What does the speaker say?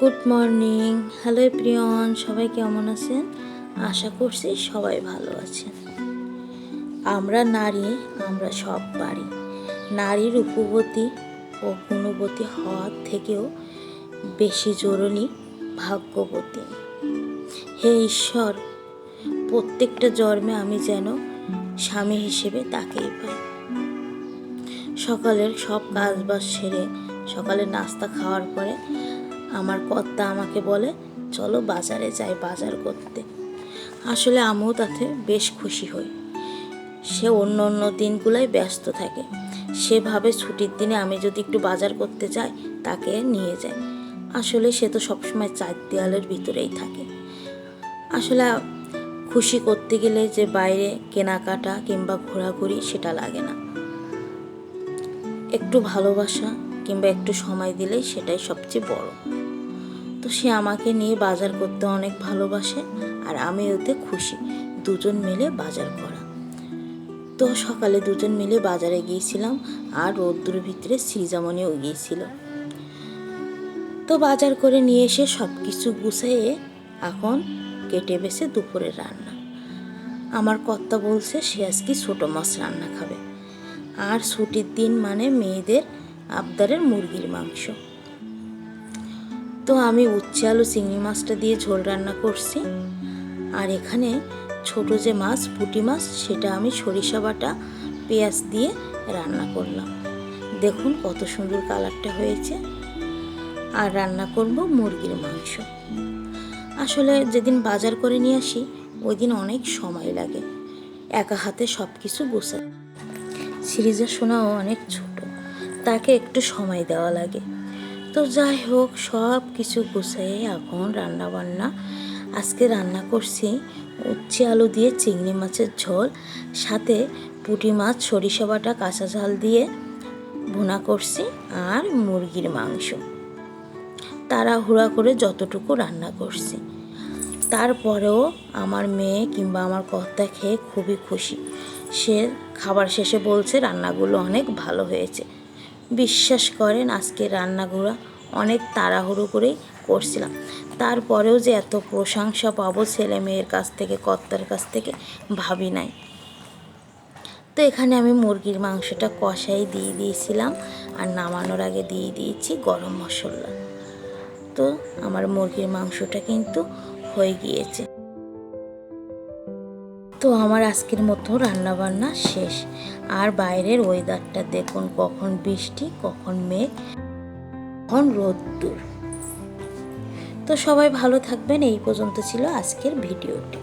Good morning hello প্রিয়ন সবাই কেমন আছেন? আশা করছি সবাই ভালো আছেন। আমরা নারী, আমরা সব পারি। নারীর রূপবতী ও গুণবতী হওয়ার থেকেও বেশি জরুরি ভাগ্যবতী। হে ঈশ্বর, প্রত্যেকটা জন্মে আমি যেন স্বামী হিসেবে তাকেই পাই। সকালের সব কাজ বাজ সেরে সকালে নাস্তা খাওয়ার পরে আমার কর্তা আমাকে বলে, চলো বাজারে যাই বাজার করতে। আসলে আমিও তাতে বেশ খুশি হই। সে অন্য অন্য দিনগুলোয় ব্যস্ত থাকে। সেভাবে ছুটির দিনে আমি যদি একটু বাজার করতে যাই, তাকে নিয়ে যায় আসলে সে তো সবসময় চার দেয়ালের ভিতরেই থাকে। আসলে খুশি করতে গেলে যে বাইরে কেনাকাটা কিংবা ঘোরাঘুরি সেটা লাগে না। একটু ভালোবাসা কিংবা একটু সময় দিলেই সেটাই সবচেয়ে বড়। তো সে আমাকে নিয়ে বাজার করতে অনেক ভালোবাসে আর আমি ওতে খুশি। দুজন মিলে বাজার করা। তো সকালে দুজন মিলে বাজারে গিয়েছিলাম আর রোদ্দুর ভিতরে সৃজামণিও গিয়েছিল। তো বাজার করে নিয়ে এসে সব কিছু গুছিয়ে এখন কেটে বেছে দুপুরের রান্না। আমার কর্তা বলছে, সে আজকে ছোটো মাছ রান্না খাবে। আর ছুটির দিন মানে মেয়েদের আবদারের মুরগির মাংস। তো আমি উচ্ছে আলু চিংড়ি মাছটা দিয়ে ঝোল রান্না করছি। আর এখানে ছোট যে মাছ, পুঁটি মাছ, সেটা আমি সরিষা বাটা, পেঁয়াজ দিয়ে রান্না করলাম। দেখুন কত সুন্দর কালারটা হয়েছে। আর রান্না করব মুরগির মাংস। আসলে যেদিন বাজার করে নিয়ে আসি, ওই দিন অনেক সময় লাগে। একা হাতে সব কিছু বসে সিরিজের শোনাও অনেক ছোট, তাকে একটু সময় দেওয়া লাগে। তো যাই হোক, সব কিছু গুছিয়ে এখন রান্না বান্না আজকে রান্না করছি উচ্ছে আলু দিয়ে চিংড়ি মাছের ঝোল, সাথে পুঁটি মাছ, সরিষা বাটা, কাঁচা ঝাল দিয়ে ভুনা করছি, আর মুরগির মাংস। তাড়াহুড়া করে যতটুকু রান্না করছি। তারপরেও আমার মেয়ে কিংবা আমার কর্তা খেয়ে খুবই খুশি। সে খাবার শেষে বলছে, রান্নাগুলো অনেক ভালো হয়েছে। বিশ্বাস করেন, আজকে রান্নাগুলো অনেক তাড়াহুড়ো করেই করছিলাম। তারপরেও যে এত প্রশংসা পাবো ছেলে মেয়ের কাছ থেকে, কর্তার কাছ থেকে, ভাবি নাই। তো এখানে আমি মুরগির মাংসটা কষাই দিয়ে দিয়েছিলাম আর নামানোর আগে দিয়ে দিয়েছি গরম মশলা। তো আমার মুরগির মাংসটা কিন্তু হয়ে গিয়েছে। তো আমার আজকের মতো রান্না বান্না শেষ। আর বাইরের ওয়েদারটা দেখুন, কখন বৃষ্টি, কখন মেঘ। কখন রোদ্দুর তো সবাই ভালো থাকবেন এই পর্যন্ত ছিল আজকের ভিডিওটি।